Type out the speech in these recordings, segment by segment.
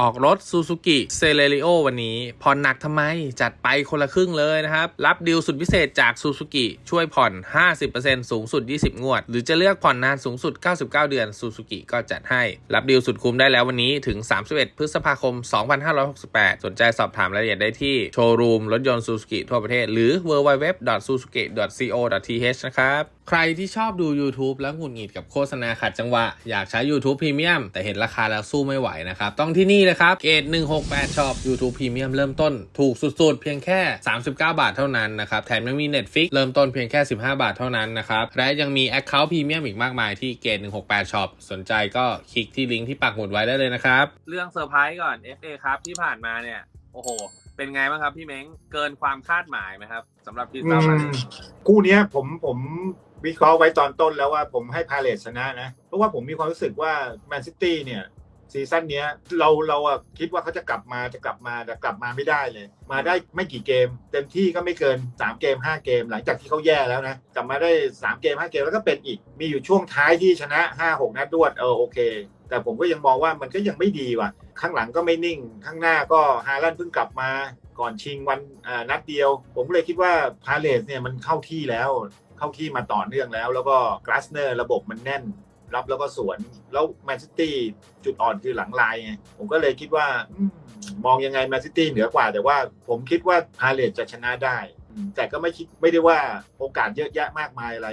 ออกรถ Suzuki c e l e r i o วันนี้ผ่อนหนักทำไม จัดไปคนละครึ่งเลยนะครับ รับดีลสุดพิเศษจาก Suzuki ช่วยผ่อน 50%สูงสุด 20 งวด หรือจะเลือกผ่อนนานสูงสุด 99 เดือน Suzuki ก็จัดให้ รับดีลสุดคุ้มได้แล้ววันนี้ถึง 31 พฤษภาคม 2568 สนใจสอบถามรายละเอียดได้ที่โชว์รูมรถยนต์ Suzuki ทั่วประเทศ หรือ www.suzuki.co.th นะครับใครที่ชอบดู YouTube แล้วหงุดหงิดกับโฆษณาขัดจังหวะอยากใช้ YouTube Premium แต่เห็นราคาแล้วสู้ไม่ไหวนะครับต้องที่นี่เลยครับเกต168 Shop YouTube Premium เริ่มต้นถูกสุดๆ เพียงแค่ 39 บาทเท่านั้นนะครับ แถมยังมี Netflix เริ่มต้นเพียงแค่ 15 บาทเท่านั้นนะครับ และยังมี Account Premium อีกมากมายที่เกต168 Shop สนใจก็คลิกที่ลิงก์ที่ปักหมุดไว้ได้เลยนะครับ เรื่องเซอร์ไพรส์ก่อน FA ครับที่ผ่านมาเนี่ย โอ้โห เป็นไงบ้างครับพี่เม้งเกินความคาดหมายไหมครับสำหรับทีมอืซาอุมคู่เนี้ยผมผมวิเคราะห์ไว้ตอนต้นแล้วว่าผมให้พาเลสชนะนะ เพราะว่าผมมีความรู้สึกว่าแมนซิตี้เนี่ย ซีซั่นนี้เราเราอะคิดว่าเขาจะกลับมาจะกลับมาแต่กลับมาไม่ได้เลย มาได้ไม่กี่เกม เต็มที่ก็ไม่เกิน 3 เกม 5 เกม หลังจากที่เขาแย่แล้วนะกลับมาได้ 3 เกม 5 เกมแล้วก็เป็นอีก มีอยู่ช่วงท้ายที่ชนะ 5-6 นัดรวดเออโอเค แต่ผมก็ยังมองว่ามันก็ยังไม่ดีว่ะ ข้างหลังก็ไม่นิ่ง ข้างหน้าก็ฮาลันด์เพิ่งกลับมาก่อนชิงวันนัดเดียว ผมก็เลยคิดว่าพาเลสเนี่ยมันเข้าที่แล้ว เข้าที่มาต่อเนื่องแล้ว แล้วก็กราสเนอร์ระบบมันแน่น รับแล้วก็สวน แล้วแมนซิตี้จุดอ่อนคือหลังลายไงผมก็เลยคิดว่าอมมองยังไงแมนซิตี้เหนือกว่า แต่ว่าผมคิดว่าพาเลตจะชนะได้ แต่ก็ไม่คิดไม่ได้ว่าโอกาสเยอะแยะมากมายอะไร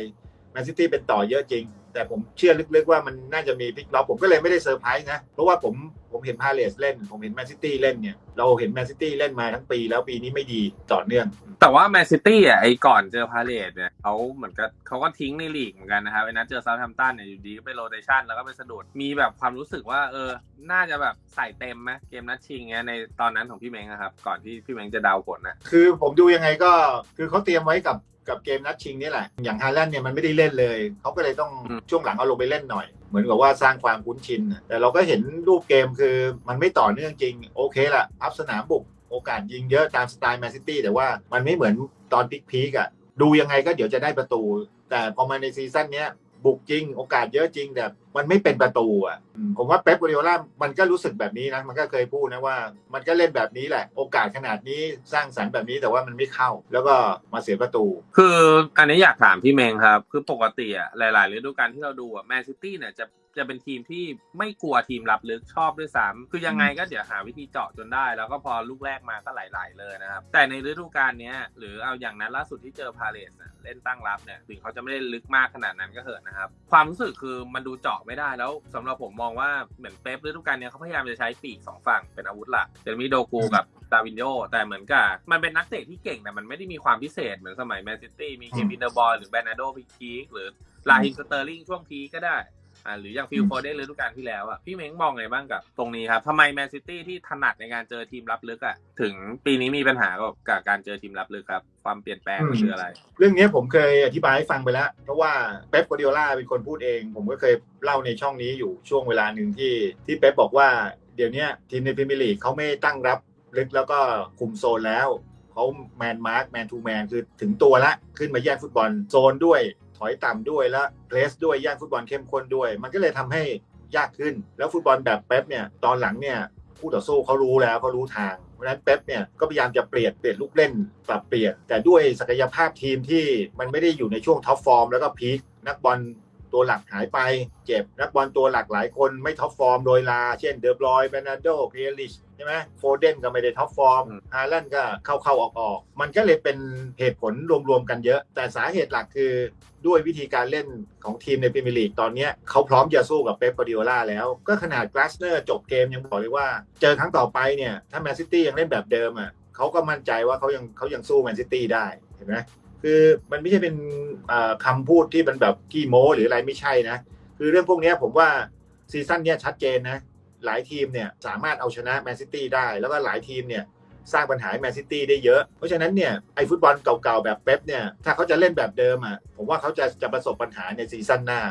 แมนซิตี้เป็นต่อเยอะจริง แต่ผมเชื่อลึกๆว่ามันน่าจะมีพลิกล็อกผมก็เลยไม่ได้เซอร์ไพรส์นะ เพราะว่าผมผมเห็นพาเลสเล่น ผมเห็นแมนซิตี้เล่นเนี่ย เราเห็นแมนซิตี้เล่นมาทั้งปี แล้วปีนี้ไม่ดีต่อเนื่อง แต่ว่าแมนซิตี้อะไอ้ก่อนเจอพาเลตเนี่ยเขาเหมือนกับเขาก็ทิ้งในลีกเหมือนกันนะครับไอ้นัดเจอเซาท์แฮมป์ตันเนี่ยอยู่ดีก็ไปโรเตชันแล้วก็ไปสะดุดมีแบบความรู้สึกว่าเออ น่าจะแบบใส่เต็มไหมเกมนัดชิงเงี้ยในตอนนั้นของพี่เม้งอะครับก่อนที่พี่เม้งจะเดาผลนะคือผมดูยังไงก็คือเขาเตรียมไว้กับ กับเกมนัดชิงนี่แหละ อย่างฮาแลนด์เนี่ยมันไม่ได้เล่นเลย เขาก็เลยต้องอืมช่วงหลังเอาลงไปเล่นหน่อย เหมือนกับว่าสร้างความคุ้นชินน่ะแต่เราก็เห็นรูปเกมคือมันไม่ต่อเนื่องจริง โอเคละพับสนามบุกโอกาสยิงเยอะตามสไตล์แมนซิตี้แต่ว่ามันไม่เหมือนตอนพิกพีกอะดูยังไงก็เดี๋ยวจะได้ประตู แต่พอมาในซีซั่นเนี้ย บุกจริง โอกาสเยอะจริงแต่มันไม่เป็นประตูอะผมว่าเป๊ปกัวดิโอลามันก็รู้สึกแบบนี้นะมันก็เคยพูดนะว่า มันก็เล่นแบบนี้แหละ โอกาสขนาดนี้สร้างสรรค์แบบนี้แต่ว่ามันไม่เข้า แล้วก็มาเสียประตู คืออันนี้อยากถามพี่เมงครับ คือปกติอะหลาย ๆ ฤดูกาลที่เราดูอะแมนซิตี้เนี่ยจะ จะเป็นทีมที่ไม่กลัวทีมรับลึกชอบด้วยซ้ำคือยังไงก็เดี๋ยวหาวิธีเจาะจนได้ แล้วก็พอลูกแรกมาก็ไหลๆเลยนะครับ แต่ในฤดูกาลนี้หรือเอาอย่างนั้นล่าสุดที่เจอพาเลสเล่นตั้งรับเนี่ยถึงเขาจะไม่ได้ลึกมากขนาดนั้นก็เถอะนะครับ ความรู้สึกคือมันดูเจาะไม่ได้แล้วสำหรับผมมองว่าเหมือนเป๊ปฤดูกาลนี้เขาพยายามจะใช้ปีกสองฝั่งเป็นอาวุธหลักจะมีโดกูกับดาวินโยแต่เหมือนกับมันเป็นนักเตะที่เก่งแต่มันไม่ได้มีความพิเศษเหมือนสมัยแมนซิตี้มีเควินเดอร์บอยหรือแบรนาโดพิคีหรือลาฮินสเตอร์ลิงช่วงพีก็ได้ อ่าหรืออย่างฟิลอืมโฟเดนฤดูกาลที่แล้วอะพี่เม้งมองไงบ้างกับตรงนี้ครับทำไมแมนซิตี้ที่ถนัดในการเจอทีมรับลึกอะถึงปีนี้มีปัญหากับกับการเจอทีมรับลึกครับ ความเปลี่ยนแปลงมันคืออะไร เรื่องนี้ผมเคยอธิบายให้ฟังไปแล้ว เพราะว่าเป๊ปกัวดิโอลาเป็นคนพูดเอง ผมก็เคยเล่าในช่องนี้อยู่ช่วงเวลาหนึ่งที่ที่เป๊ปบอกว่าเดี๋ยวเนี้ยทีมในพรีเมียร์ลีกเขาไม่ตั้งรับลึกแล้วก็คุมโซนแล้วเขาแมนมาร์กแมนทูแมนคือถึงตัวละขึ้นมาแย่งฟุตบอลโซนด้วย ถอยต่ำด้วยแล้วเพลสด้วยย่างฟุตบอลเข้มข้นด้วย มันก็เลยทำให้ยากขึ้น แล้วฟุตบอลแบบเป๊ปเนี่ยตอนหลังเนี่ยคู่ต่อสู้เขารู้แล้วเขารู้ทางเพราะฉะนั้นเป๊ปเนี่ยก็พยายามจะเปลี่ยนเปลี่ยนลูกเล่นปรับเปลี่ยน แต่ด้วยศักยภาพทีมที่มันไม่ได้อยู่ในช่วงท็อปฟอร์มแล้วก็พีคนักบอล ตัวหลักหายไปเจ็บนักบอลตัวหลักหลายคนไม่ท็อปฟอร์มโดยลา เช่นเดอบรอยเบนาโดเพียริชใช่ไหมโฟเดนก็ไม่ได้ท็อปฟอร์มอืมฮาแลนด์ก็เข้าเข้าออกออกมันก็เลยเป็นเหตุผลรวมๆกันเยอะ แต่สาเหตุหลักคือด้วยวิธีการเล่นของทีมในพรีเมียร์ลีกตอนเนี้ยเขาพร้อมจะสู้กับเป๊ปกัวดิโอลาแล้ว ก็ขนาดกลาสเนอร์จบเกมยังบอกเลยว่า เจอครั้งต่อไปเนี่ยถ้าแมนซิตี้ยังเล่นแบบเดิมอะเขาก็มั่นใจว่าเขายังเขายังสู้แมนซิตี้ได้เห็นไหม คือมันไม่ใช่เป็นเอ่อคำพูดที่มันแบบขี้โม้หรืออะไรไม่ใช่นะ คือเรื่องพวกนี้ผมว่าซีซั่นเนี้ยชัดเจนนะ หลายทีมเนี่ยสามารถเอาชนะแมนซิตี้ได้ แล้วก็หลายทีมเนี่ยสร้างปัญหาแมนซิตี้ได้เยอะ เพราะฉะนั้นเนี่ยไอ้ฟุตบอลเก่าๆแบบเป๊ปเนี่ยถ้าเขาจะเล่นแบบเดิมอะผมว่าเขาจะจะประสบปัญหาในซีซั่นหน้า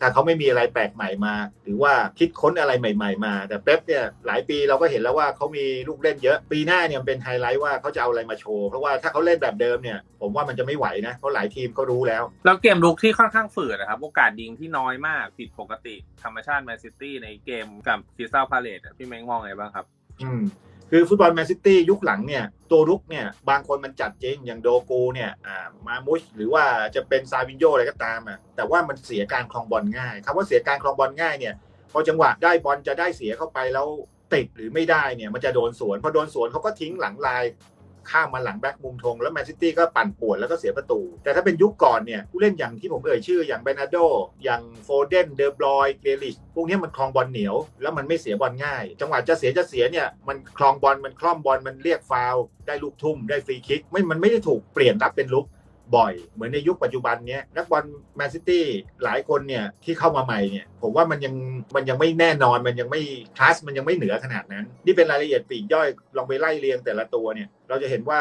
ถ้าเขาไม่มีอะไรแปลกใหม่มา หรือว่าคิดค้นอะไรใหม่ ๆ มา แต่เป๊ปเนี่ยหลายปีเราก็เห็นแล้วว่าเขามีลูกเล่นเยอะ ปีหน้าเนี่ยเป็นไฮไลท์ว่าเขาจะเอาอะไรมาโชว์ เพราะว่าถ้าเขาเล่นแบบเดิมเนี่ยผมว่ามันจะไม่ไหวนะเพราะหลายทีมก็รู้แล้ว แล้วเกมลุกที่ค่อนข้างฝืดนะครับโอกาสยิงที่น้อยมากผิดปกติธรรมชาติแมนซิตี้ในเกมกับคริสตัลพาเลตพี่เม้งมองไงบ้างครับ อืม คือฟุตบอลแมนซิตี้ยุคหลังเนี่ยตัวรุกเนี่ยบางคนมันจัดจริงอย่างโดกูเนี่ยอ่ามามุชหรือว่าจะเป็นซาวินโยอะไรก็ตามอะแต่ว่ามันเสียการคลองบอลง่ายคำว่าเสียการคลองบอลง่ายเนี่ยพอจังหวะได้บอลจะได้เสียเข้าไปแล้วติดหรือไม่ได้เนี่ยมันจะโดนสวนพอโดนสวนเขาก็ทิ้งหลังลาย ข้ามมาหลังแบ็กมุมธงแล้วแมนซิตี้ก็ปั่นป่วนแล้วก็เสียประตู แต่ถ้าเป็นยุคก่อนเนี่ยผู้เล่นอย่างที่ผมเอ่ยชื่ออย่างเบนาโดอย่างโฟเดนเดอบรอยเกลิชพวกนี้มันคลองบอลเหนียว แล้วมันไม่เสียบอลง่าย จังหวะจะเสียจะเสียเนี่ยมันคลองบอลมันคล่อมบอลมันเรียกฟาวได้ลูกทุ่มได้ฟรีคิกไม่มันไม่ได้ถูกเปลี่ยนรับเป็นลุก บ่อย เหมือนในยุคปัจจุบันเนี้ยนักบอลแมนซิตี้หลายคนเนี่ยที่เข้ามาใหม่เนี่ยผมว่ามันยังมันยังไม่แน่นอนมันยังไม่คลาสมันยังไม่เหนือขนาดนั้น นี่เป็นรายละเอียดปลีกย่อยลองไปไล่เรียงแต่ละตัวเนี่ยเราจะเห็นว่า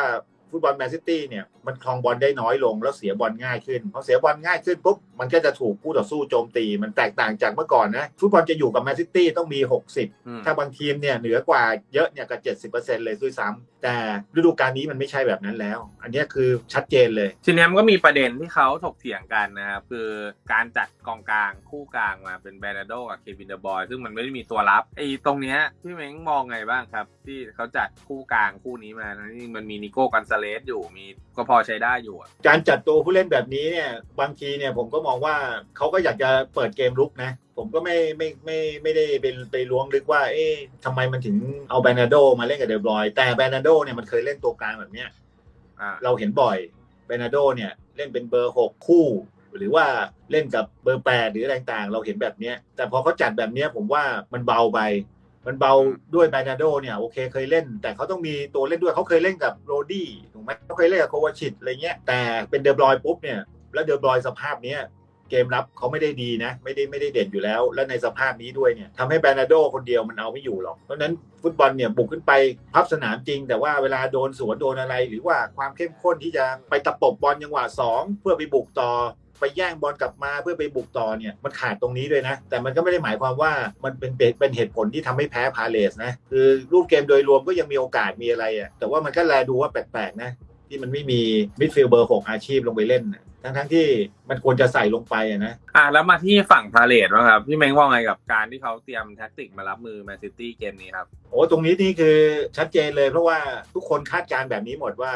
ฟุตบอลแมนซิตี้เนี่ยมันคลองบอลได้น้อยลงแล้วเสียบอลง่ายขึ้นพอเสียบอลง่ายขึ้นปุ๊บมันก็จะถูกคู่ต่อสู้โจมตี มันแตกต่างจากเมื่อก่อนนะฟุตบอลจะอยู่กับแมนซิตี้ต้องมี 60อืมถ้าบางทีมเนี่ยเหนือกว่าเยอะเนี่ยก็70%เลยด้วยซ้ำ แต่ฤดูกาลนี้มันไม่ใช่แบบนั้นแล้ว อันเนี้ยคือชัดเจนเลยทีเนี้ยมันก็มีประเด็นที่เขาถกเถียงกันนะครับคือการจัดกองกลางคู่กลางมาเป็นแบรนาโดกับเควินเดอะบอยซึ่งมันไม่ได้มีตัวรับไอ้ตรงเนี้ยพี่เม้งมองไงบ้างครับ ที่เขาจัดคู่กลางคู่นี้มาทั้งที่มันมีนิโก้กันซาเลสอยู่มีก็พอใช้ได้อยู่อะการจัดตัวผู้เล่นแบบนี้เนี่ยบางทีเนี่ยผมก็มองว่าเขาก็อยากจะเปิดเกมลุกนะ ผมก็ไม่ไม่ไม่ไม่ได้ไปไปล้วงลึกว่า เอ๊ะทำไมมันถึงเอาแบรนาโดมาเล่นกับเดบรอย แต่แบรนาโดเนี่ยมันเคยเล่นตัวกลางแบบเนี้ยอ่าเราเห็นบ่อยเบรนาโดเนี่ยเล่นเป็นเบอร์6คู่ หรือว่าเล่นกับเบอร์8หรืออะไรต่างๆเราเห็นแบบเนี้ย แต่พอเขาจัดแบบเนี้ยผมว่ามันเบาไป มันเบาด้วยเบรนาโดเนี่ยโอเคเคยเล่น แต่เขาต้องมีตัวเล่นด้วยเขาเคยเล่นกับโรดี้ถูกไหมเขาเคยเล่นกับโควาชิตอะไรเงี้ยแต่เป็นเดอบรอยปุ๊บเนี่ยแล้วเดอบรอยสภาพเนี้ย เกมรับเขาไม่ได้ดีนะ ไม่ได้ไม่ได้เด่นอยู่แล้ว และในสภาพนี้ด้วยเนี่ยทำให้แบรนาโดคนเดียวมันเอาไม่อยู่หรอก เพราะนั้นฟุตบอลเนี่ยบุกขึ้นไปพับสนามจริง แต่ว่าเวลาโดนสวนโดนอะไร หรือว่าความเข้มข้นที่จะไปตะปบบอลจังหวะสองเพื่อไปบุกต่อไปแย่งบอลกลับมาเพื่อไปบุกต่อเนี่ยมันขาดตรงนี้ด้วยนะ แต่มันก็ไม่ได้หมายความว่ามันเป็นเป็นเหตุผลที่ทำให้แพ้พาเลสนะ คือรูปเกมโดยรวมก็ยังมีโอกาสมีอะไรอะแต่ว่ามันก็แลดูว่าแปลกๆนะที่มันไม่มีมิดฟิลเบอร์หกอาชีพลงไปเล่นนะ ทั้งๆที่มันควรจะใส่ลงไปอะนะ อะแล้วมาที่ฝั่งพาเลตบ้างครับพี่เม้งว่าไงกับการที่เขาเตรียมแท็กติกมารับมือแมนซิตี้เกมนี้ครับโอ้ตรงนี้นี่คือชัดเจนเลยเพราะว่าทุกคนคาดการณ์แบบนี้หมดว่า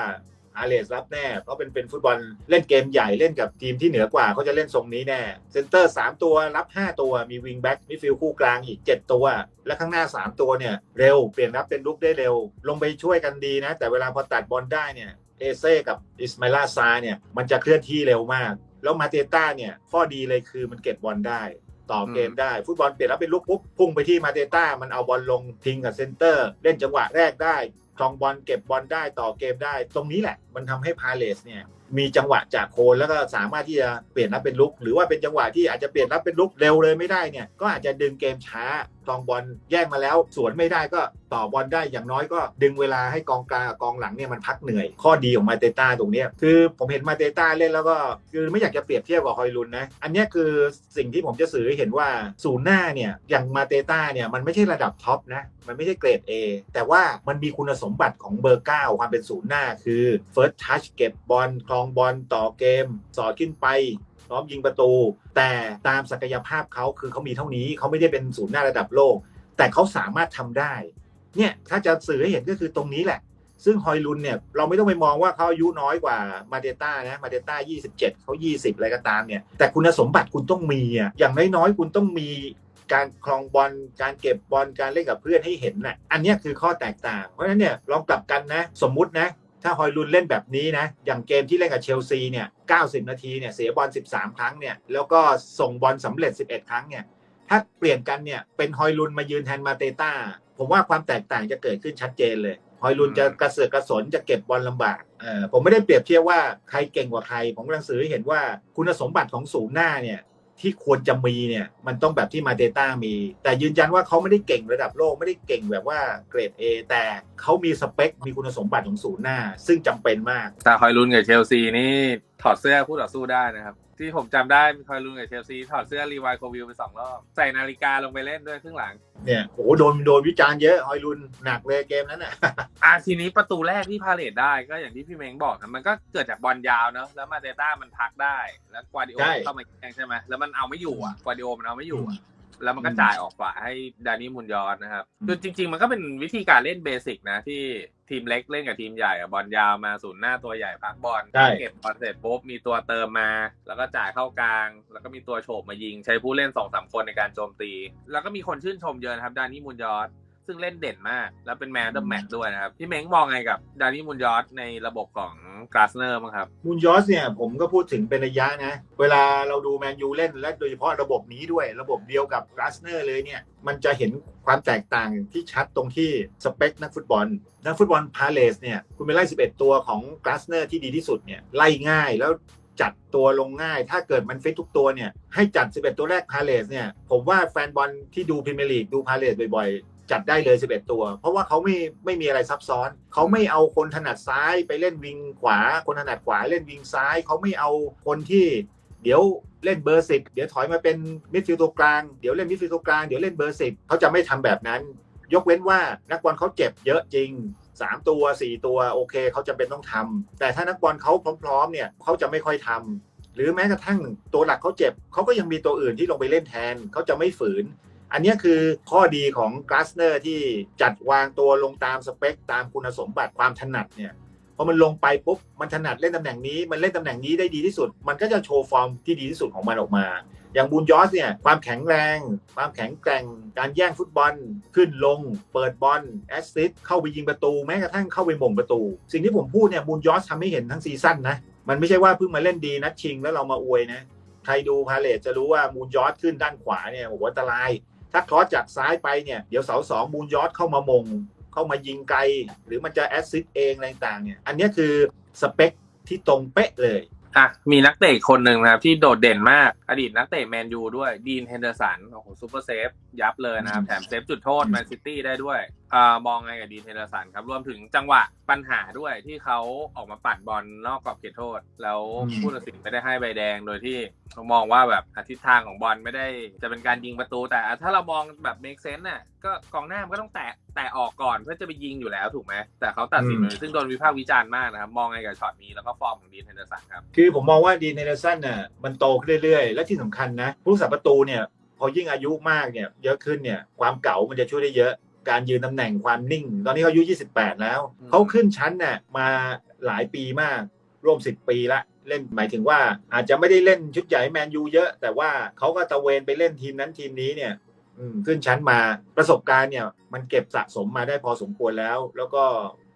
อาเลสรับแน่เพราะเป็นเป็นฟุตบอลเล่นเกมใหญ่เล่นกับทีมที่เหนือกว่าเขาจะเล่นทรงนี้แน่เซนเตอร์ 3 ตัวรับ 5 ตัวมีวิงแบ็กมิดฟิลด์คู่กลางอีก 7 ตัว และข้างหน้า 3 ตัวเนี่ยเร็วเปลี่ยนรับเป็นลุกได้เร็ว ลงไปช่วยกันดีนะ แต่เวลาพอตัดบอลได้เนี่ย เอเซ่กับอิสมาลาซาเนี่ยมันจะเคลื่อนที่เร็วมาก แล้วมาเตต้าเนี่ยข้อดีเลยคือมันเก็บบอลได้ต่อเกมได้ ฟุตบอลเปลี่ยนแล้วเป็นลูกปุ๊บพุ่งไปที่มาเตต้ามันเอาบอลลงทิ้งกับเซนเตอร์ เล่นจังหวะแรกได้ครองบอลเก็บบอลได้ต่อเกมได้ ตรงนี้แหละ มันทำให้พาเลสเนี่ยมีจังหวะจากโคนแล้วก็สามารถที่จะเปลี่ยนรับเป็นลุก หรือว่าเป็นจังหวะที่อาจจะเปลี่ยนรับเป็นลุกเร็วเลยไม่ได้เนี่ยก็อาจจะดึงเกมช้าครองบอลแย่งมาแล้ว สวนไม่ได้ก็ต่อบอลได้อย่างน้อยก็ดึงเวลาให้กองกลางกองหลังเนี่ยมันพักเหนื่อย ข้อดีของมาเตต้าตรงนี้คือผมเห็นมาเตต้าเล่นแล้วก็คือไม่อยากจะเปรียบเทียบกับฮอยลุนนะ อันนี้คือสิ่งที่ผมจะสื่อเห็นว่าศูนย์หน้าเนี่ยอย่างมาเตต้าเนี่ยมันไม่ใช่ระดับท็อปนะมันไม่ใช่เกรด A แต่ว่ามันมีคุณสมบัติของเบอร์ 9 ความเป็นศูนย์หน้าคือ First Touch เก็บบอลคลองบอลต่อเกม สอดขึ้นไป ร้อมยิงประตู แต่ตามศักยภาพเขาคือเขามีเท่านี้เขาไม่ได้เป็นศูนย์หน้าระดับโลก แต่เขาสามารถทำได้เนี่ยถ้าจะสื่อให้เห็นก็คือตรงนี้แหละ ซึ่งฮอยลุนเนี่ยเราไม่ต้องไปมองว่าเขาอายุน้อยกว่ามาเดต้านะมาเดต้า27 เขา 20 อะไรก็ตามเนี่ยแต่คุณสมบัติคุณต้องมีอะอย่างน้อยๆคุณต้องมีการคลองบอล การเก็บบอล การเล่นกับเพื่อนให้เห็นน่ะ อันนี้คือข้อแตกต่าง เพราะฉะนั้นเนี่ยลองกลับกันนะ สมมุตินะ ถ้าฮอยลุนเล่นแบบนี้นะ อย่างเกมที่เล่นกับเชลซีเนี่ย 90 นาทีเนี่ยเสียบอล 13 ครั้งเนี่ย แล้วก็ส่งบอลสำเร็จ 11 ครั้งเนี่ย ถ้าเปลี่ยนกันเนี่ย เป็นฮอยลุนมายืนแทนมาเตต้า ผมว่าความแตกต่างจะเกิดขึ้นชัดเจนเลย ฮอยลุนจะกระเสือกกระสนจะเก็บบอลลำบาก เออผมไม่ได้เปรียบเทียบว่าใครเก่งกว่าใคร ผมกำลังสื่อให้เห็นว่าคุณสมบัติของศูนย์หน้าเนี่ย ที่ควรจะมีเนี่ย มันต้องแบบที่มาเตต้ามี แต่ยืนยันว่าเขาไม่ได้เก่งระดับโลกไม่ได้เก่งแบบว่าเกรด A แต่เขามีสเปค มีคุณสมบัติของศูนย์หน้า ซึ่งจำเป็นมาก ถ้าคอยลุ้นกับเชลซีนี่ ถอดเสื้อคู่ต่อสู้ได้นะครับ ที่ผมจำได้คอยลุนกับเชลซีถอดเสื้อรีวายโควิลไปสองรอบ ใส่นาฬิกาลงไปเล่นด้วยครึ่งหลัง เนี่ยโอ้โหโดนโดนวิจารณ์เยอะฮอยลุนหนักเลยเกมนั้นน่ะอะทีนี้ประตูแรกที่พาเลตได้ก็อย่างที่พี่เม้งบอกนะมันก็เกิดจากบอลยาวเนอะแล้วมาเตต้ามันพักได้ แล้วกวาดิโอใช่เข้ามาแย่งใช่ไหมแล้วมันเอาไม่อยู่อะกวาดิโอมันเอาไม่อยู่อะ แล้วมันก็จ่ายออกขวาให้ดานี่มุนยอนนะครับคือจริง ๆ มันก็เป็นวิธีการเล่นเบสิกนะที่ทีมเล็กเล่นกับทีมใหญ่อะบอลยาวมาศูนย์หน้าตัวใหญ่พักบอลใช่เก็บบอลเสร็จปุ๊บมีตัวเติมมา แล้วก็จ่ายเข้ากลาง แล้วก็มีตัวโฉบมายิง ใช้ผู้เล่นสองสามคนในการโจมตี แล้วก็มีคนชื่นชมเยอะนะครับดานี่มุนยอส ซึ่งเล่นเด่นมาก แล้วเป็นแมนเดอร์แมตด้วยนะครับ พี่เม้งมองไงกับดานี่มุนยอสในระบบของกราสเนอร์บ้างครับมูนยอสเนี่ยผมก็พูดถึงเป็นระยะนะ เวลาเราดูแมนยูเล่นและโดยเฉพาะระบบนี้ด้วย ระบบเดียวกับกราสเนอร์เลยเนี่ยมันจะเห็นความแตกต่างที่ชัดตรงที่สเปคนักฟุตบอล นักฟุตบอลพาเลสเนี่ยคุณไปไล่ 11 ตัวของกราสเนอร์ที่ดีที่สุดเนี่ยไล่ง่ายแล้วจัดตัวลงง่าย ถ้าเกิดมันฟิตทุกตัวเนี่ยให้จัด 11 ตัวแรกพาเลสเนี่ยผมว่าแฟนบอลที่ดูพรีเมียร์ลีกดูพาเลสบ่อยๆ จัดได้เลย 11 ตัว เพราะว่าเขาไม่ไม่มีอะไรซับซ้อน เขาไม่เอาคนถนัดซ้ายไปเล่นวิงขวา คนถนัดขวาเล่นวิงซ้าย เขาไม่เอาคนที่เดี๋ยวเล่นเบอร์สิบเดี๋ยวถอยมาเป็นมิดฟิลด์ตัวกลาง เดี๋ยวเล่นมิดฟิลด์ตัวกลาง เดี๋ยวเล่นเบอร์สิบเขาจะไม่ทำแบบนั้น ยกเว้นว่านักบอลเขาเจ็บเยอะจริง 3 ตัว 4 ตัวโอเคเขาจำเป็นต้องทำแต่ถ้านักบอลเขาพร้อมๆเนี่ยเขาจะไม่ค่อยทำหรือแม้กระทั่งตัวหลักเขาเจ็บเขาก็ยังมีตัวอื่นที่ลงไปเล่นแทนเขาจะไม่ฝืน อันนี้คือข้อดีของก a สเนอร์ที่จัดวางตัวลงตามสเปค ตามคุณสมบัติความถนัดเนี่ยพอมันลงไปปุ๊บมันถนัดเล่นตำแหน่งนี้ มันเล่นตำแหน่งนี้ได้ดีที่สุด มันก็จะโชว์ฟอร์มที่ดีที่สุดของมันออกมา อย่างบูนยอสเนี่ยความแข็งแรง ความแข็งแกร่ง การแย่งฟุตบอล ขึ้นลง เปิดบอลแอสซิสเข้าไปยิงประตูแม้กระทั่งเข้าไปหม่งประตู สิ่งที่ผมพูดเนี่ยบูนยอสทำให้เห็นทั้งซีซั่นนะมันไม่ใช่ว่าเพิ่งมาเล่นดีนัดชิงแล้วเรามาอวยนะใครดูพาเลตจะรู้ว่ามูนยอสขึ้นด้านขวาเนี่ยโอ้โหอันตราย ถ้าคอสจากซ้ายไปเนี่ยเดี๋ยวเสาสองมูนยอดเข้ามามง เข้ามายิงไกล หรือมันจะแอสซิสต์เองอะไรต่างเนี่ย อันนี้คือสเปคที่ตรงเป๊ะเลยอะมีนักเตะคนหนึ่งนะครับที่โดดเด่นมากอดีตนักเตะแมนยูด้วยดีนเฮนเดอร์สันโอ้โหซูเปอร์เซฟยับเลยนะครับ แถมเซฟจุดโทษแมนซิตี้ได้ด้วย มองไงกับดีนเฮนเดอร์สันครับ รวมถึงจังหวะปัญหาด้วยที่เขาออกมาปัดบอลนอกกรอบเขตโทษ แล้วอืมผู้ตัดสินไม่ได้ให้ใบแดงโดยที่เขามองว่าแบบทิศทางของบอลไม่ได้จะเป็นการยิงประตู แต่ถ้าเรามองแบบเมคเซนส์น่ะก็กองหน้ามันก็ต้องแตะแตะออกก่อนเพื่อจะไปยิงอยู่แล้วถูกไหมแต่เขาตัดสินเลยซึ่งโดนวิพากษ์วิจารณ์มากนะครับมองไงกับช็อตนี้แล้วก็ฟอร์มของดีนเฮนเดอร์สันครับคือผมมองว่าดีนเนเดอร์สันน่ะมันโตขึ้นเรื่อยๆ และที่สำคัญนะผู้สับประตูเนี่ยพอยิ่งอายุมากเนี่ยเยอะขึ้นเนี่ยความเก่ามันจะช่วยได้เยอะ การยืนตำแหน่งความนิ่ง ตอนนี้เขาอายุ 28 แล้วอืมเขาขึ้นชั้นน่ะมาหลายปีมากร่วม 10 ปีละเล่นหมายถึงว่าอาจจะไม่ได้เล่นชุดใหญ่แมนยูเยอะ แต่ว่าเขาก็ตะเวนไปเล่นทีมนั้นทีมนี้เนี่ยอืมขึ้นชั้นมาประสบการณ์เนี่ยมันเก็บสะสมมาได้พอสมควรแล้ว แล้วก็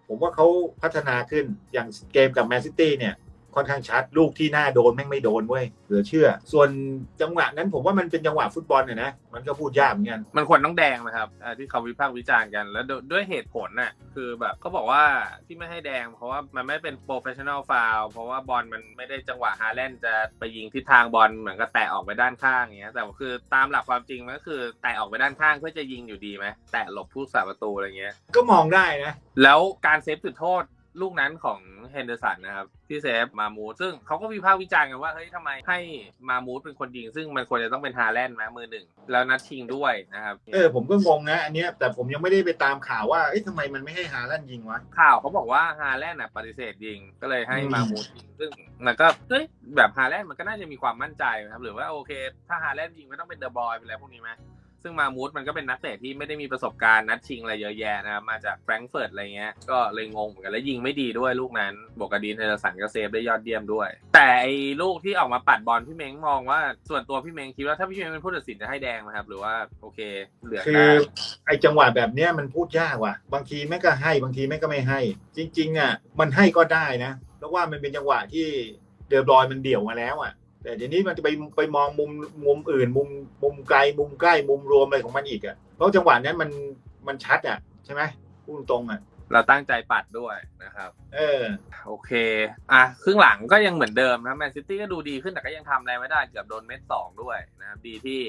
ผมว่าเขาพัฒนาขึ้นอย่างเกมกับแมนซิตี้เนี่ย ค่อนข้างชัด ลูกที่หน้าโดนแม่งไม่โดนเว้ยเหลือเชื่อ ส่วนจังหวะนั้นผมว่ามันเป็นจังหวะฟุตบอลน่ะนะมันก็พูดยากเหมือนกันมันควรต้องแดงนะครับอ่าที่เขาวิพากษ์วิจารณ์กัน แล้วโดยด้วยเหตุผลน่ะคือแบบเขาบอกว่าที่ไม่ให้แดง เพราะว่ามันไม่เป็นโปรเฟชชั่นอลฟาวเพราะว่าบอลมันไม่ได้จังหวะฮาแลนด์จะไปยิงทิศทางบอลเหมือนกับแตะออกไปด้านข้างอย่างเงี้ยแต่คือตามหลักความจริงมันก็คือแตะออกไปด้านข้างเพื่อจะยิงอยู่ดีไหมแตะหลบผู้สาประตูอะไรเงี้ยก็มองได้นะ แล้วการเซฟจุดโทษ ลูกนั้นของเฮนเดอร์สันนะครับ ที่เซฟมามูดซึ่งเขาก็วิพากษ์วิจารณ์กันว่า เฮ้ยทำไมให้มามูดเป็นคนยิง ซึ่งมันควรจะต้องเป็นฮาแลนด์ไหมมือหนึ่ง แล้วนัดชิงด้วยนะครับ เออ ผมก็งงนะ อันเนี้ยแต่ผมยังไม่ได้ไปตามข่าวว่าเอ๊ะทำไมมันไม่ให้ฮาลันด์ยิงวะ ข่าวเขาบอกว่าฮาแลนด์น่ะปฏิเสธยิงก็เลยให้อืมมามูดยิงซึ่งมันก็เฮ้ยแบบฮาแลนด์มันก็น่าจะมีความมั่นใจนะครับหรือว่าโอเค ถ้าฮาแลนด์ยิงไม่ต้องเป็นเดอะบอยเป็นอะไรพวกนี้ไหม ซึ่งมามูดมันก็เป็นนักเตะที่ไม่ได้มีประสบการณ์นัดชิงอะไรเยอะแยะนะครับมาจากแฟรงก์เฟิร์ตอะไรเงี้ยก็เลยงงเหมือนกันแล้วยิงไม่ดีด้วยลูกนั้นบวกกับดีนเทเลสันก็เซฟได้ยอดเยี่ยมด้วย แต่ไอ้ลูกที่ออกมาปัดบอลพี่เม้งมองว่าส่วนตัวพี่เม้งคิดว่าถ้าพี่เม้งเป็นผู้ตัดสินจะให้แดงไหมครับหรือว่าโอเคเหลือคือไอ้จังหวะแบบเนี้ยมันพูดยากว่ะ บางทีแม่ก็ให้บางทีแม่ก็ไม่ให้ จริงๆอะมันให้ก็ได้นะเพราะว่ามันเป็นจังหวะที่เดอบรอยมันเดี่ยวมาแล้วอะ แต่เดี๋ยวนี้มันจะไปไปมองมุมมุมอื่น มุมมุมไกลมุมใกล้มุมรวมอะไรของมันอีกอะเพราะจังหวะนั้นมันมันชัดอะใช่ไหมพูดตรงๆอะเราตั้งใจปัดด้วยนะครับ เออ โอเค อะ ครึ่งหลังก็ยังเหมือนเดิมนะแมนซิตี้ก็ดูดีขึ้นแต่ก็ยังทำอะไรไม่ได้เกือบโดนเม็ดสองด้วยนะครับดีที่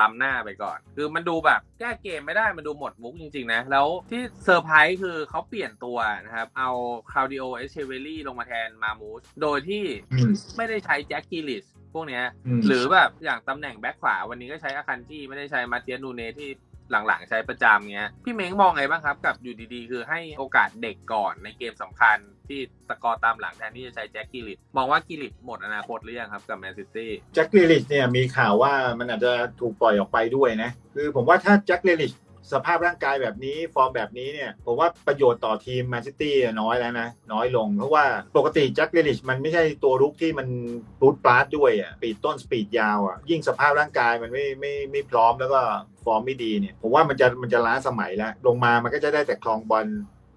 ล้ำหน้าไปก่อน คือมันดูแบบแก้เกมไม่ได้มันดูหมดมุกจริงๆนะ แล้วที่เซอร์ไพรส์คือเขาเปลี่ยนตัวนะครับ เอาคา u ดิโอเอเชเวลลี่ลงมาแทนมามูสโดยที่อืมไม่ได้ใช้แจ็คกิลิสพ วกเนี้ยอืมหรือแบบอย่างตำแหน่งแบ็คขวาวันนี้ก็ใช้อาคันจี้ไม่ได้ใช้มาเทียนูเนที่หลังๆ ใช้ประจำเงี้ย พี่เม้งมองไงบ้างครับกับอยู่ดีๆ คือให้โอกาสเด็กก่อนในเกมสำคัญที่ตะกอร์ตามหลังแทนที่จะใช้แจ็คกิลิตมองว่ากิลิตหมดอนาคตหรือยังครับกับแมนซิตี้แจ็คเรลิชเนี่ยมีข่าวว่ามันอาจจะถูกปล่อยออกไปด้วยนะ คือผมว่าถ้าแจ็คเรลิช สภาพร่างกายแบบนี้ฟอร์มแบบนี้เนี่ยผมว่าประโยชน์ต่อทีมแมนซิตี้น้อยแล้วนะ น้อยลง เพราะว่าปกติแจ็คเรลิชมันไม่ใช่ตัวรุกที่มันรูดปาร์ตด้วยอะปีดต้นสปีดยาวอะยิ่งสภาพร่างกายมันไม่ไม่ไม่พร้อมแล้วก็ฟอร์มไม่ดีเนี่ยผมว่ามันจะมันจะล้าสมัยแล้ว ลงมามันก็จะได้แต่คลองบอล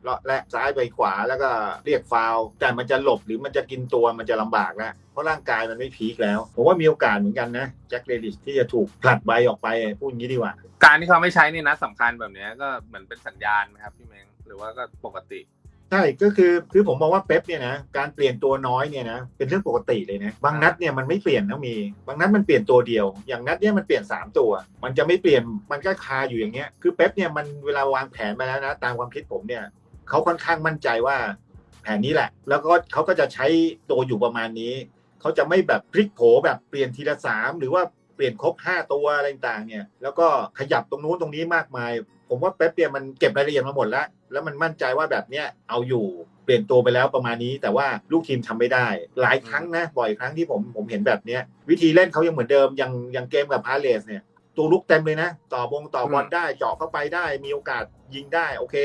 เลาะและซ้ายไปขวาแล้วก็เรียกฟาวล์แต่มันจะหลบหรือมันจะกินตัวมันจะลำบากแล้วเพราะร่างกายมันไม่พีคแล้ว ผมว่ามีโอกาสเหมือนกันนะแจ็คเรดิชที่จะถูกผลัดใบออกไปพูดอย่างนี้ดีกว่า การที่เขาไม่ใช้ในนัดสำคัญแบบเนี้ยก็เหมือนเป็นสัญญาณไหมครับพี่เม้งหรือว่าก็ปกติ ใช่ก็คือคือผมมองว่าเป๊ปเนี่ยนะการเปลี่ยนตัวน้อยเนี่ยนะเป็นเรื่องปกติเลยนะบางนัดเนี่ยมันไม่เปลี่ยนนะมี บางนัดมันเปลี่ยนตัวเดียว อย่างนัดเนี่ยมันเปลี่ยน 3 ตัว มันจะไม่เปลี่ยนมันก็คาอยู่อย่างเงี้ยคือเป๊ปเนี่ยมันเวลาวางแผนมาแล้วนะตามความคิดผมเนี่ย เขาค่อนข้างมั่นใจว่า แผนนี้แหละ แล้วก็เขาก็จะใช้ตัวอยู่ประมาณนี้ เขาจะไม่แบบพลิกโผแบบเปลี่ยนทีละสามหรือว่าเปลี่ยนครบ5ตัวอะไรต่างเนี่ย แล้วก็ขยับตรงนู้นตรงนี้มากมาย ผมว่าเป๊ปเนี่ยมันเก็บรายละเอียดมาหมดแล้ว แล้วมันมั่นใจว่าแบบเนี้ยเอาอยู่เปลี่ยนตัวไปแล้วประมาณนี้ แต่ว่าลูกทีมทำไม่ได้ หลายครั้งนะบ่อยครั้งที่ผมผมเห็นแบบเนี้ยวิธีเล่นเขายังเหมือนเดิมยังยังเกมกับพาเลสเนี่ยตัวลุกเต็มเลยนะ ต่อบงต่อบอลได้เจาะเข้าไปได้ มีโอกาสยิงได้โอเค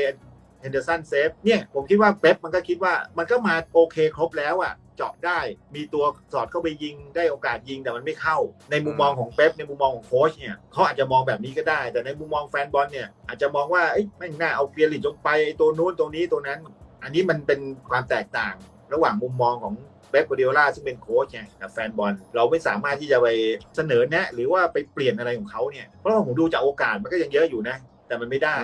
ฮนเดอร์สันเซฟเนี่ยผมคิดว่าเป๊ปมันก็คิดว่ามันก็มาโอเคครบแล้วอะเจาะได้มีตัวสอดเข้าไปยิงได้โอกาสยิงแต่มันไม่เข้า ในมุมมองของเป๊ปในมุมมองของโค้ชเนี่ยเขาอาจจะมองแบบนี้ก็ได้ แต่ในมุมมองแฟนบอลเนี่ยอาจจะมองว่าเอ้ยไม่งน่าเอาเปียริตลงไปไอ้ตัวนู้นตัวนี้ตัวนั้น อันนี้มันเป็นความแตกต่าง ระหว่างมุมมองของเป๊ปกัวเดียล่าซึ่งเป็นโค้ชไงกับแฟนบอลเราไม่สามารถที่จะไปเสนอแนะ หรือว่าไปเปลี่ยนอะไรของเขาเนี่ยเพราะว่าผมดูจากโอกาสมันก็ยังเยอะอยู่นะ แต่มันไม่ได้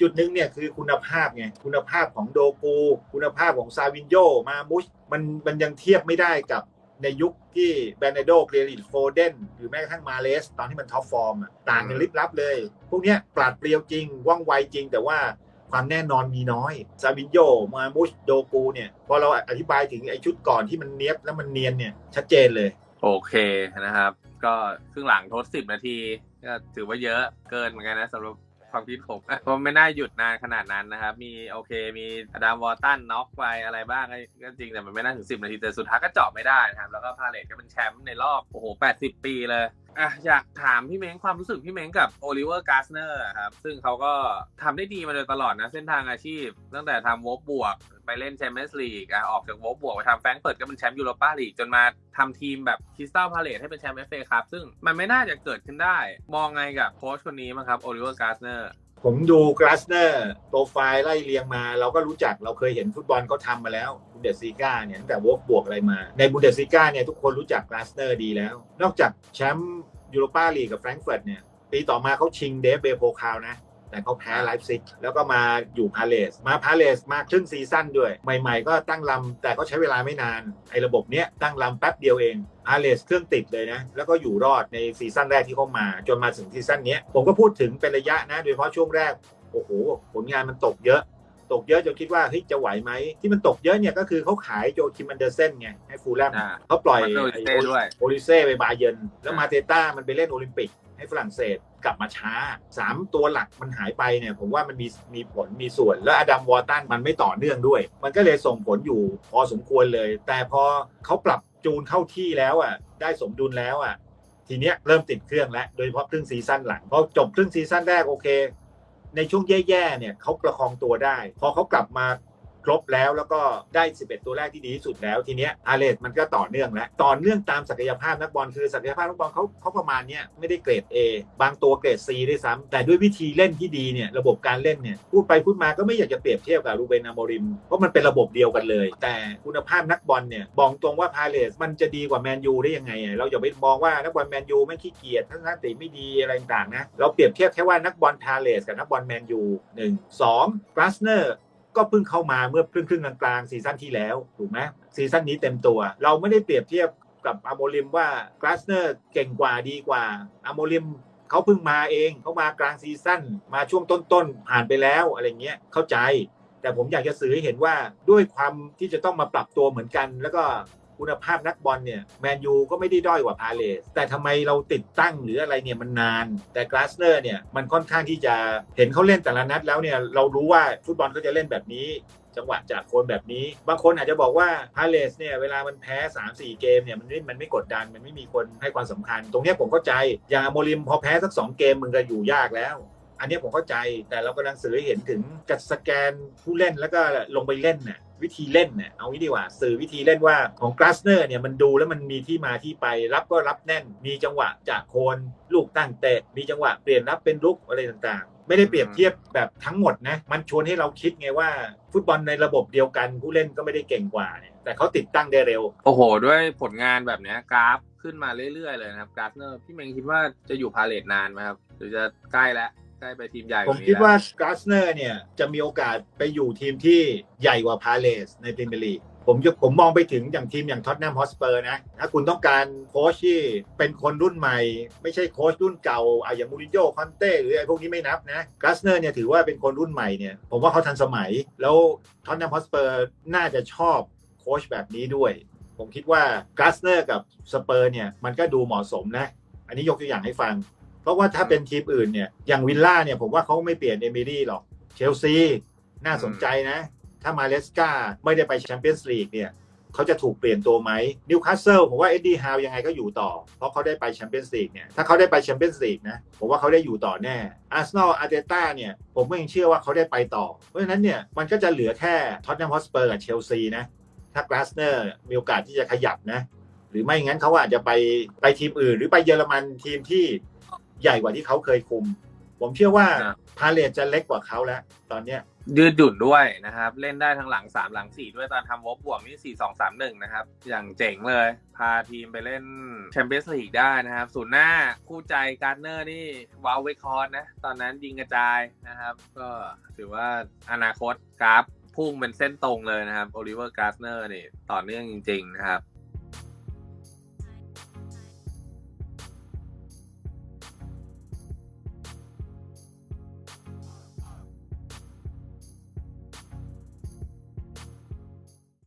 จุดหนึ่งเนี่ยคือคุณภาพไงคุณภาพของโดกู คุณภาพของซาวินโยมามุชมันมันยังเทียบไม่ได้กับในยุคที่แบนเดโดเกรลิตโฟเดนหรือแม้กระทั่งมาเลส ตอนที่มันท็อปฟอร์มอะต่างกันลิบลับเลย พวกเนี้ยปราดเปรียวจริง ว่องไวจริง แต่ว่าความแน่นอนมีน้อย ซาวินโย มามุชโดกูเนี่ย พอเราอธิบายถึงไอ้ชุดก่อนที่มันเนี้ยบแล้วมันเนียนเนี่ย ชัดเจนเลย โอเคนะครับ ก็ครึ่งหลังทดสิบนาที ก็ถือว่าเยอะเกินเหมือนกันนะสำหรับ ความคิดผมเพราะไม่น่าหยุดนานขนาดนั้นนะครับ มีโอเคมีอดามวอร์ตันน็อกไปอะไรบ้างก็ก็จริงแต่มันไม่น่าถึงสิบนาทีแต่สุดท้ายก็เจาะไม่ได้นะครับ แล้วก็พาเลตก็เป็นแชมป์ในรอบโอ้โหแปดสิบปีเลย อะอยากถามพี่เม้งความรู้สึกพี่เม้งกับโอลิเวอร์กาสเนอร์ครับ ซึ่งเขาก็ทำได้ดีมาโดยตลอดนะ เส้นทางอาชีพ ตั้งแต่ทำวบบวก ไปเล่นแชมเปี้ยนส์ลีกอะออกจากวบบวกไปทำแฟรงเปิดก็เป็นแชมป์ยูโรปาลีก จนมาทำทีมแบบคริสตัลพาเลตให้เป็นแชมป์เอฟเอครับ ซึ่งมันไม่น่าจะเกิดขึ้นได้ มองไงกับโค้ชคนนี้มั้งครับโอลิเวอร์กาสเนอร์ ผมดูกราสเนอร์โปรไฟล์ไล่เรียงมา เราก็รู้จักเราเคยเห็นฟุตบอลเขาทำมาแล้วบุนเดสซิก้าเนี่ยตั้งแต่วอบบวกอะไรมา ในบุนเดสซิก้าเนี่ยทุกคนรู้จักกราสเนอร์ดีแล้ว นอกจากแชมป์ยูโรปาลีกกับแฟรงก์เฟิร์ตเนี่ยปีต่อมาเขาชิงเดฟเบโพคาวนะ แต่เขาแพ้ไลฟ์ซิกแล้วก็มาอยู่พาเลสมาพาเลสมาครึ่งซีซั่นด้วย ใหม่ๆ ก็ตั้งลำแต่ก็ใช้เวลาไม่นาน ไอ้ระบบเนี้ยตั้งลำแป๊บเดียวเองพาเลสเครื่องติดเลยนะ แล้วก็อยู่รอดในซีซั่นแรกที่เขามา จนมาถึงซีซั่นเนี้ยผมก็พูดถึงเป็นระยะนะ โดยเฉพาะช่วงแรก โอ้โห ผลงานมันตกเยอะ ตกเยอะจนคิดว่าเฮ้ยจะไหวไหม ที่มันตกเยอะเนี่ยก็คือเขาขายโจคิมอันเดอร์เซนไงให้ฟูลแลมอ่าเขาปล่อยมาโดยไอ้เต้ด้วยโอลิเซ่ไปบาเยิร์นแล้วอ่ามมาเตต้ามันไปเล่นโอลิมปิก ให้ฝรั่งเศสกลับมาช้าสามตัวหลักมันหายไปเนี่ยผมว่ามันมีมีผลมีส่วน แล้วอดัมวอร์ตันมันไม่ต่อเนื่องด้วย มันก็เลยส่งผลอยู่พอสมควรเลย แต่พอเขาปรับจูนเข้าที่แล้วอะได้สมดุลแล้วอะทีเนี้ยเริ่มติดเครื่องแล้ว โดยเฉพาะครึ่งซีซั่นหลังพอจบครึ่งซีซั่นแรกโอเค ในช่วงแย่ๆเนี่ยเขาประคองตัวได้ พอเขากลับมา ครบแล้วแล้วก็ได้ 11 ตัวแรกที่ดีที่สุดแล้ว ทีเนี้ยอาเลสมันก็ต่อเนื่องแล้วต่อเนื่องตามศักยภาพนักบอลคือศักยภาพนักบอลเขาเขาประมาณเนี้ยไม่ได้เกรด A บางตัวเกรด C ด้วยซ้ำแต่ด้วยวิธีเล่นที่ดีเนี่ยระบบการเล่นเนี่ยพูดไปพูดมาก็ไม่อยากจะเปรียบเทียบกับรูเบนอามอริมเพราะมันเป็นระบบเดียวกันเลย แต่คุณภาพนักบอลเนี่ยบอกตรงว่าพาเลสมันจะดีกว่าแมนยูได้ยังไง เราอย่าไปมองว่านักบอลแมนยูไม่ขี้เกียจทัศนคติไม่ดีอะไรต่างๆนะเราเปรียบเทียบแค่ว่านักบอลพาเลสกับนักบอลแมนยูหนึ่งสองกราสเนอร์ ก็เพิ่งเข้ามาเมื่อครึ่งครึ่งกลางๆซีซั่นที่แล้วถูกไหมซีซั่นนี้เต็มตัว เราไม่ได้เปรียบเทียบกับอโมลิมว่ากราสเนอร์เก่งกว่าดีกว่าอโมลิมเขาเพิ่งมาเองเขามากลางซีซั่นมาช่วงต้นๆผ่านไปแล้วอะไรเงี้ยเข้าใจ แต่ผมอยากจะสื่อให้เห็นว่าด้วยความที่จะต้องมาปรับตัวเหมือนกัน แล้วก็ คุณภาพนักบอลเนี่ยแมนยูก็ไม่ได้ด้อยกว่าพาเลสแต่ทำไมเราติดตั้งหรืออะไรเนี่ยมันนาน แต่กราสเนอร์เนี่ยมันค่อนข้างที่จะเห็นเขาเล่นแต่ละนัดแล้วเนี่ยเรารู้ว่าฟุตบอลเขาจะเล่นแบบนี้จังหวะจากคนแบบนี้ บางคนอาจจะบอกว่าพาเลสเนี่ยเวลามันแพ้ 3-4 เกมเนี่ยมันไม่มันไม่กดดัน มันไม่มีคนให้ความสำคัญ ตรงนี้ผมเข้าใจ อย่างอโมริมพอแพ้สัก 2 เกมมึงก็อยู่ยากแล้ว อันนี้ผมเข้าใจแต่เรากำลังสื่อให้เห็นถึงการสแกนผู้เล่นแล้วก็ลงไปเล่นน่ะ วิธีเล่นเนี่ยเอางี้ดีกว่าสื่อวิธีเล่นว่าของกราสเนอร์เนี่ยมันดูแล้วมันมีที่มาที่ไป รับก็รับแน่น มีจังหวะจากโคนลูกตั้งเตะ มีจังหวะเปลี่ยนรับเป็นลุกอะไรต่างๆ ไม่ได้เปรียบเทียบแบบทั้งหมดนะมันชวนให้เราคิดไงว่า ฟุตบอลในระบบเดียวกันผู้เล่นก็ไม่ได้เก่งกว่าเนี่ยแต่เขาติดตั้งได้เร็ว โอ้โห ด้วยผลงานแบบเนี้ยกราฟขึ้นมาเรื่อยๆเลยนะครับกราฟเนอร์พี่เมงคิดว่าจะอยู่พาเลทนานไหมครับหรือจะใกล้แล้ว ใกล้ไปทีมใหญ่ผมคิดว่ากราสเนอร์เนี่ยจะมีโอกาสไปอยู่ทีมที่ใหญ่กว่าพาเลสในพรีเมียร์ลีกผมยกผมมองไปถึงอย่างทีมอย่างท็อตแนมฮอสเปอร์นะถ้าคุณต้องการโค้ชที่เป็นคนรุ่นใหม่ ไม่ใช่โค้ชรุ่นเก่าอะอย่างมูรินโญ่คอนเต้หรือไอ้พวกนี้ไม่นับนะกราสเนอร์เนี่ยถือว่าเป็นคนรุ่นใหม่เนี่ยผมว่าเขาทันสมัย แล้วท็อตแนมฮอสเปอร์น่าจะชอบโค้ชแบบนี้ด้วย ผมคิดว่ากราสเนอร์กับสเปอร์เนี่ยมันก็ดูเหมาะสมนะ อันนี้ยกตัวอย่างให้ฟัง เพราะว่าถ้าเป็นทีมอื่นเนี่ยอย่างวิลล่าเนี่ยผมว่าเขาไม่เปลี่ยนเอมิลี่หรอกเชลซีน่าสนใจนะ ถ้ามาเลสกาไม่ได้ไปแชมเปี้ยนส์ลีกเนี่ยเขาจะถูกเปลี่ยนตัวไหมนิวคาสเซิลผมว่าเอ็ดดี้ฮาวยังไงก็อยู่ต่อ เพราะเขาได้ไปแชมเปี้ยนส์ลีกเนี่ยถ้าเขาได้ไปแชมเปี้ยนส์ลีกนะผมว่าเขาได้อยู่ต่อแน่อาร์เซนอลอาร์เตต้าเนี่ยผมก็ยังเชื่อว่าเขาได้ไปต่อ เพราะฉะนั้นเนี่ยมันก็จะเหลือแค่ท็อตแนมฮอสเปอร์กับเชลซีนะถ้ากราสเนอร์มีโอกาสที่จะขยับนะหรือไม่งั้นเขาอาจจะไปไปทีมอื่น หรือไปเยอรมันทีมที่ ใหญ่กว่าที่เขาเคยคุม ผมเชื่อว่าพาเลตจะเล็กกว่าเขาแล้ว ตอนเนี้ยยืดหยุ่นด้วยนะครับ เล่นได้ทั้งหลัง3หลัง4ด้วยตอนทำวบบวกนี่4 2 3 1นะครับ อย่างเจ๋งเลย พาทีมไปเล่นแชมเปี้ยนส์ลีกได้นะครับศูนย์หน้าคู่ใจการ์เนอร์นี่วาวเวคอนนะ ตอนนั้นยิงกระจายนะครับ ก็ถือว่าอนาคตกราฟพุ่งเป็นเส้นตรงเลยนะครับโอลิเวอร์การ์เนอร์นี่ต่อเนื่องจริง ๆ นะครับ